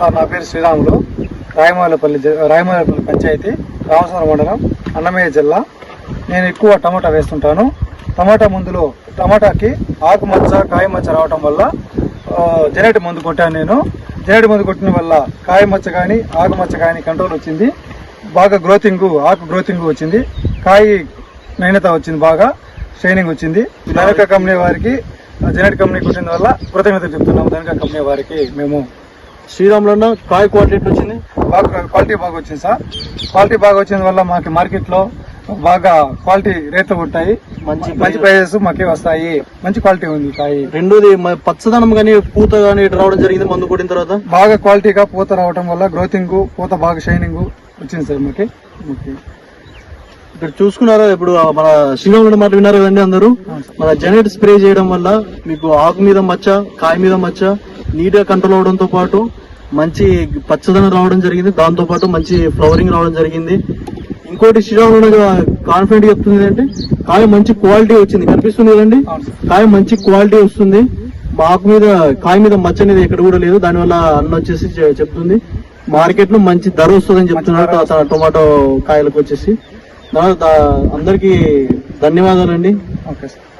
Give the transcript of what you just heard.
నా పేరు శ్రీరాములు. రాయమాలపల్లి రాయమాలపల్లి పంచాయతీ రామసాగరం మండలం అన్నమయ్య జిల్లా. నేను ఎక్కువ టమాటా వేస్తుంటాను. టమాటా మందులో టమాటాకి ఆకుమచ్చ కాయ మచ్చ రావటం వల్ల ఆ, జెనెట్ మందు కొట్టాను నేను. జెనెట్ మందు కొట్టిన వల్ల కాయ మచ్చ కానీ ఆకుమచ్చ కానీ కంట్రోల్ వచ్చింది. బాగా గ్రోతింగ్ ఆకు గ్రోతింగ్ వచ్చింది. కాయ నాణ్యత వచ్చింది బాగా షైనింగ్ వచ్చింది. ధనిక కంపెనీ వారికి జెనెట్ కంపెనీ కొట్టిన వల్ల కృతజ్ఞత చెప్తున్నాము. ధనిక కంపెనీ వారికి మేము శ్రీరాములు కాయ క్వాలిటీ వచ్చింది బాగా క్వాలిటీ బాగా వచ్చింది సార్. క్వాలిటీ బాగా వచ్చిన వల్ల మాకు మార్కెట్లో బాగా క్వాలిటీ రేట్లు ఉంటాయి. మంచి మంచి ప్రైజెస్ మాకే వస్తాయి. మంచి క్వాలిటీ ఉంది కాయి. రెండోది పచ్చదనం కానీ పూత కానీ ఇటు రావడం జరిగింది మందు కొట్టిన తర్వాత? బాగా క్వాలిటీగా పూత రావటం వల్ల గ్రోతింగ్ పూత బాగా షైనింగ్ వచ్చింది సార్ మాకి. ఇక్కడ చూసుకున్నారా ఇప్పుడు మన శ్రీరాములు మాట విన్నారు కదండి అందరూ? మన జెనెట్ స్ప్రే చేయడం వల్ల మీకు ఆకు మీద మచ్చ కాయ మీద మచ్చ నీట్గా కంట్రోల్ అవడంతో పాటు మంచి పచ్చదనం రావడం జరిగింది. దాంతో పాటు మంచి ఫ్లవరింగ్ రావడం జరిగింది. ఇంకోటి శ్రీరాములు కాన్ఫిడెంట్ చెప్తుంది అంటే కాయ మంచి క్వాలిటీ వచ్చింది. కనిపిస్తుంది కదండి? కాయ మంచి క్వాలిటీ వస్తుంది. మాకు మీద కాయ మీద మచ్చ అనేది ఎక్కడ కూడా లేదు. దానివల్ల అన్న వచ్చేసి చె- చెప్తుంది. మార్కెట్లో మంచి ధర వస్తుందని చెప్తున్నారు. టొమాటో కాయలకు వచ్చేసి. అందరికి ధన్యవాదాలండి. Okay sir.